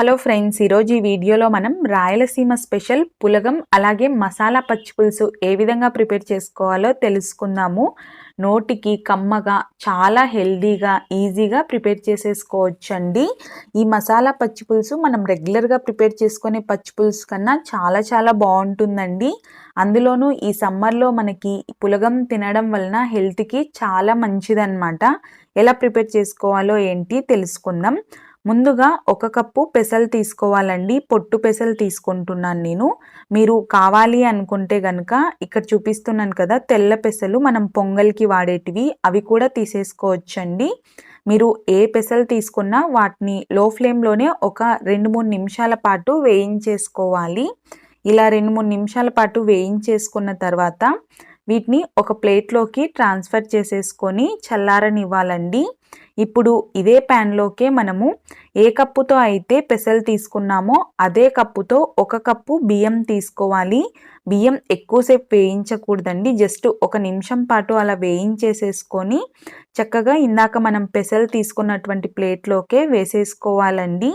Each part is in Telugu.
హలో ఫ్రెండ్స్ ఈరోజు ఈ వీడియోలో మనం రాయలసీమ స్పెషల్ పులగం అలాగే మసాలా పచ్చి పులుసు ఏ విధంగా ప్రిపేర్ చేసుకోవాలో తెలుసుకుందాము. నోటికి కమ్మగా చాలా హెల్దీగా ఈజీగా ప్రిపేర్ చేసేసుకోవచ్చండి. ఈ మసాలా పచ్చి పులుసు మనం రెగ్యులర్గా ప్రిపేర్ చేసుకునే పచ్చి పులుసు కన్నా చాలా చాలా బాగుంటుందండి. అందులోనూ ఈ సమ్మర్లో మనకి పులగం తినడం వలన హెల్త్కి చాలా మంచిదన్నమాట. ఎలా ప్రిపేర్ చేసుకోవాలో ఏంటి తెలుసుకుందాం. ముందుగా ఒక కప్పు పెసలు తీసుకోవాలండి. పొట్టు పెసలు తీసుకుంటున్నాను నేను. మీరు కావాలి అనుకుంటే కనుక ఇక్కడ చూపిస్తున్నాను కదా తెల్ల పెసలు మనం పొంగల్కి వాడేటివి అవి కూడా తీసేసుకోవచ్చండి. మీరు ఏ పెసలు తీసుకున్నా వాటిని లో ఫ్లేమ్లోనే ఒక రెండు మూడు నిమిషాల పాటు వేయించేసుకోవాలి. ఇలా రెండు మూడు నిమిషాల పాటు వేయించేసుకున్న తర్వాత వీటిని ఒక ప్లేట్లోకి ట్రాన్స్ఫర్ చేసేసుకొని చల్లారనివ్వాలండి. ఇప్పుడు ఇదే ప్యాన్లోకే మనము ఏ కప్పుతో అయితే పెసలు తీసుకున్నామో అదే కప్పుతో ఒక కప్పు బియ్యం తీసుకోవాలి. బియ్యం ఎక్కువసేపు వేయించకూడదండి. జస్ట్ ఒక నిమిషం పాటు అలా వేయించేసేసుకొని చక్కగా ఇందాక మనం పెసలు తీసుకున్నటువంటి ప్లేట్లోకే వేసేసుకోవాలండి.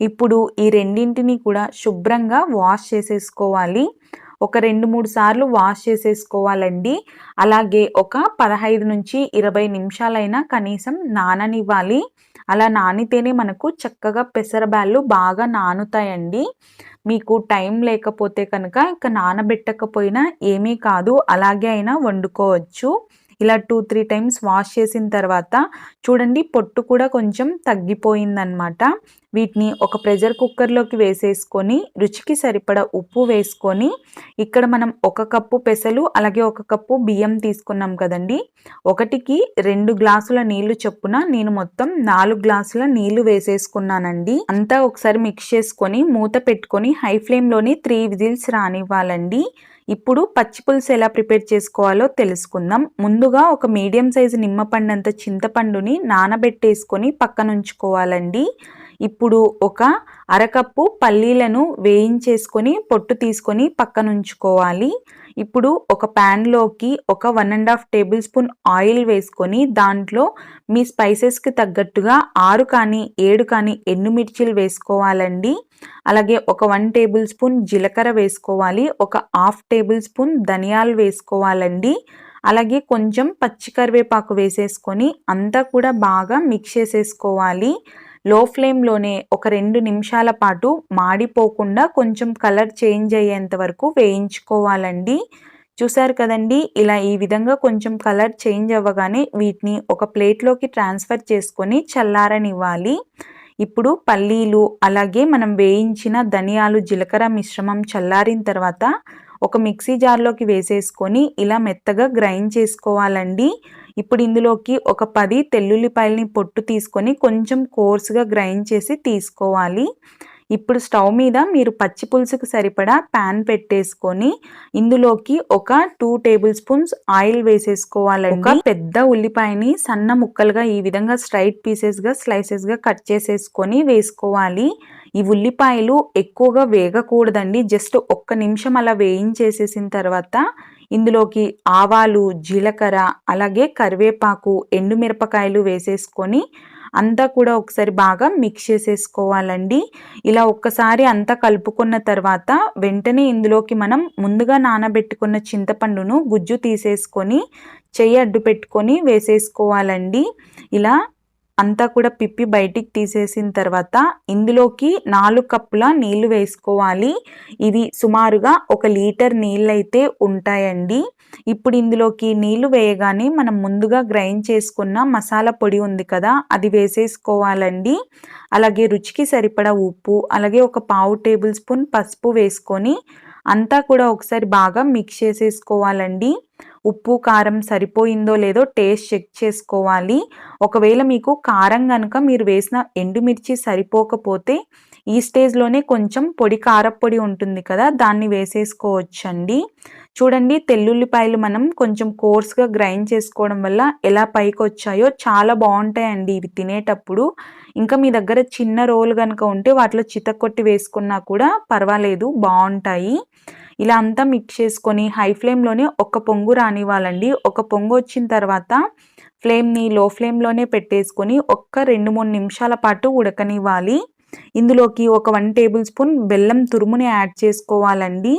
ఇప్పుడు ఈ రెండింటిని కూడా శుభ్రంగా వాష్ చేసేసుకోవాలి. ఒక రెండు మూడు సార్లు వాష్ చేసేసుకోవాలండి. అలాగే ఒక పదహైదు నుంచి ఇరవై నిమిషాలైనా కనీసం నాననివ్వాలి. అలా నానితేనే మనకు చక్కగా పెసరబ్యాళ్ళు బాగా నానుతాయండి. మీకు టైం లేకపోతే కనుక ఇక నానబెట్టకపోయినా ఏమీ కాదు. అలాగే అయినా వండుకోవచ్చు. ఇలా టూ త్రీ టైమ్స్ వాష్ చేసిన తర్వాత చూడండి పొట్టు కూడా కొంచెం తగ్గిపోయిందనమాట వీటిని ఒక ప్రెషర్ కుక్కర్లోకి వేసేసుకొని రుచికి సరిపడ ఉప్పు వేసుకొని ఇక్కడ మనం ఒక కప్పు పెసలు అలాగే ఒక కప్పు బియ్యం తీసుకున్నాం కదండి. ఒకటికి రెండు గ్లాసుల నీళ్ళు చొప్పున నేను మొత్తం నాలుగు గ్లాసుల నీళ్ళు వేసేసుకున్నానండి. అంతా ఒకసారి మిక్స్ చేసుకొని మూత పెట్టుకొని హై ఫ్లేమ్లోని త్రీ విజిల్స్ రానివ్వాలండి. ఇప్పుడు పచ్చి పులుసు ఎలా ప్రిపేర్ చేసుకోవాలో తెలుసుకుందాం. ముందుగా ఒక మీడియం సైజు నిమ్మపండంత చింతపండుని నానబెట్టేసుకొని పక్కనుంచుకోవాలండి ఇప్పుడు ఒక అరకప్పు పల్లీలను వేయించేసుకొని పొట్టు తీసుకొని పక్కనుంచుకోవాలి ఇప్పుడు ఒక ప్యాన్లోకి ఒక one and half tablespoon oil వేసుకొని దాంట్లో మీ స్పైసెస్కి తగ్గట్టుగా ఆరు కానీ ఏడు కానీ ఎండుమిర్చిలు వేసుకోవాలండి. అలాగే ఒక వన్ టేబుల్ స్పూన్ జీలకర్ర వేసుకోవాలి ఒక హాఫ్ టేబుల్ స్పూన్ ధనియాలు వేసుకోవాలండి. అలాగే కొంచెం పచ్చి కరివేపాకు వేసేసుకొని అంతా కూడా బాగా మిక్స్ చేసేసుకోవాలి. లో ఫ్లేమ్లోనే ఒక రెండు నిమిషాల పాటు మాడిపోకుండా కొంచెం కలర్ చేంజ్ అయ్యేంత వరకు వేయించుకోవాలండి. చూసారు కదండి ఇలా ఈ విధంగా కొంచెం కలర్ చేంజ్ అవ్వగానే వీటిని ఒక ప్లేట్లోకి ట్రాన్స్ఫర్ చేసుకొని చల్లారనివ్వాలి. ఇప్పుడు పల్లీలు అలాగే మనం వేయించిన ధనియాలు జీలకర్ర మిశ్రమం చల్లారిన తర్వాత ఒక మిక్సీ జార్లోకి వేసేసుకొని ఇలా మెత్తగా గ్రైండ్ చేసుకోవాలండి. ఇప్పుడు ఇందులోకి ఒక పది తెల్లుల్లిపాయలని పొట్టు తీసుకొని కొంచెం కోర్సుగా గ్రైండ్ చేసి తీసుకోవాలి. ఇప్పుడు స్టవ్ మీద మీరు పచ్చి పులుసుకు సరిపడా ప్యాన్ పెట్టేసుకొని ఇందులోకి ఒక టూ టేబుల్ స్పూన్స్ ఆయిల్ వేసేసుకోవాలండి. ఒక పెద్ద ఉల్లిపాయని సన్న ముక్కలుగా ఈ విధంగా స్ట్రైట్ పీసెస్గా స్లైసెస్గా కట్ చేసేసుకొని వేసుకోవాలి. ఈ ఉల్లిపాయలు ఎక్కువగా వేగకూడదండి. జస్ట్ ఒక్క నిమిషం అలా వేయించేసేసిన తర్వాత ఇందులోకి ఆవాలు జీలకర్ర అలాగే కరివేపాకు ఎండుమిరపకాయలు వేసేసుకొని అంతా కూడా ఒకసారి బాగా మిక్స్ చేసేసుకోవాలండి. ఇలా ఒక్కసారి అంతా కలుపుకున్న తర్వాత వెంటనే ఇందులోకి మనం ముందుగా నానబెట్టుకున్న చింతపండును గుజ్జు తీసేసుకొని చెయ్యి అడ్డు పెట్టుకొని వేసేసుకోవాలండి. ఇలా అంతా కూడా పిప్పి బయటికి తీసేసిన తర్వాత ఇందులోకి నాలుగు కప్పుల నీళ్ళు వేసుకోవాలి. ఇవి సుమారుగా ఒక లీటర్ నీళ్ళు అయితే ఉంటాయండి. ఇప్పుడు ఇందులోకి నీళ్ళు వేయగానే మనం ముందుగా గ్రైండ్ చేసుకున్న మసాలా పొడి ఉంది కదా అది వేసేసుకోవాలండి. అలాగే రుచికి సరిపడా ఉప్పు అలాగే ఒక పావు టేబుల్ స్పూన్ పసుపు వేసుకొని అంతా కూడా ఒకసారి బాగా మిక్స్ చేసేసుకోవాలండి. ఉప్పు కారం సరిపోయిందో లేదో టేస్ట్ చెక్ చేసుకోవాలి. ఒకవేళ మీకు కారం కనుక మీరు వేసిన ఎండుమిర్చి సరిపోకపోతే ఈ స్టేజ్లోనే కొంచెం పొడి కారపొడి ఉంటుంది కదా దాన్ని వేసేసుకోవచ్చండి. చూడండి తెల్లుల్లిపాయలు మనం కొంచెం కోర్స్గా గ్రైండ్ చేసుకోవడం వల్ల ఎలా పైకి వచ్చాయో చాలా బాగుంటాయండి ఇవి తినేటప్పుడు. ఇంకా మీ దగ్గర చిన్న రోలు కనుక ఉంటే వాటిలో చితకొట్టి వేసుకున్నా కూడా పర్వాలేదు బాగుంటాయి. ఇలా అంతా మిక్స్ చేసుకొని హై ఫ్లేమ్లోనే ఒక పొంగు రానివ్వాలండి. ఒక పొంగు వచ్చిన తర్వాత ఫ్లేమ్ని లో ఫ్లేమ్లోనే పెట్టేసుకొని ఒక్క రెండు మూడు నిమిషాల పాటు ఉడకనివ్వాలి. ఇందులోకి ఒక వన్ టేబుల్ స్పూన్ బెల్లం తురుముని యాడ్ చేసుకోవాలండి.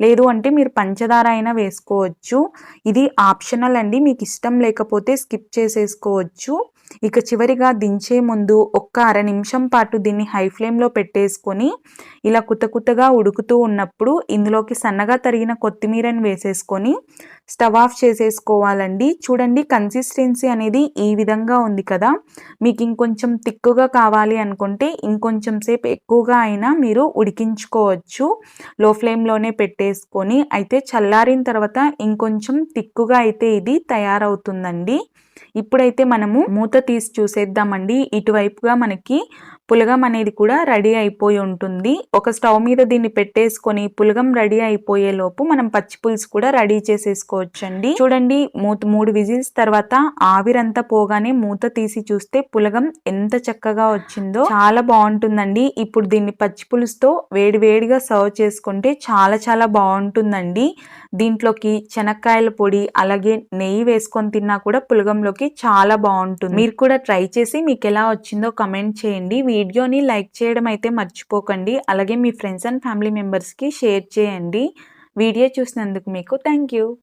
లేదు అంటే మీరు పంచదార అయినా వేసుకోవచ్చు. ఇది ఆప్షనల్ అండి. మీకు ఇష్టం లేకపోతే స్కిప్ చేసేసుకోవచ్చు. ఇక చివరిగా దించే ముందు ఒక్క అర నిమిషం పాటు దీన్ని హై ఫ్లేమ్లో పెట్టేసుకొని ఇలా కుత కుతగా ఉడుకుతూ ఉన్నప్పుడు ఇందులోకి సన్నగా తరిగిన కొత్తిమీరని వేసేసుకొని స్టవ్ ఆఫ్ చేసేసుకోవాలండి. చూడండి కన్సిస్టెన్సీ అనేది ఈ విధంగా ఉంది కదా. మీకు ఇంకొంచెం తిక్కుగా కావాలి అనుకుంటే ఇంకొంచెం కొంచెం సేపు ఎక్కువగా అయినా మీరు ఉడికించుకోవచ్చు. లో ఫ్లేమ్లోనే పెట్టేసుకొని అయితే చల్లారిన తర్వాత ఇంకొంచెం తిక్కుగా అయితే ఇది తయారవుతుందండి. ఇప్పుడైతే మనము మూత తీసి చూసేద్దామండి. ఇటువైపుగా మనకి పులగం అనేది కూడా రెడీ అయిపోయి ఉంటుంది. ఒక స్టవ్ మీద దీన్ని పెట్టేసుకొని పులగం రెడీ అయిపోయే లోపు మనం పచ్చి పులుసు కూడా రెడీ చేసేసుకోవచ్చండి. చూడండి మూత మూడు విజిల్స్ తర్వాత ఆవిరంతా పోగానే మూత తీసి చూస్తే పులగం ఎంత చక్కగా వచ్చిందో చాలా బాగుంటుందండి. ఇప్పుడు దీన్ని పచ్చి పులుసుతో వేడివేడిగా సర్వ్ చేసుకుంటే చాలా చాలా బాగుంటుందండి. దీంట్లోకి శనక్కాయల పొడి అలాగే నెయ్యి వేసుకొని తిన్నా కూడా పులగంలోకి చాలా బాగుంటుంది. మీరు కూడా ట్రై చేసి మీకు ఎలా వచ్చిందో కమెంట్ చేయండి. వీడియోని లైక్ చేయడం అయితే మర్చిపోకండి. అలాగే మీ ఫ్రెండ్స్ అండ్ ఫ్యామిలీ మెంబర్స్కి షేర్ చేయండి. వీడియో చూసినందుకు మీకు థ్యాంక్ యూ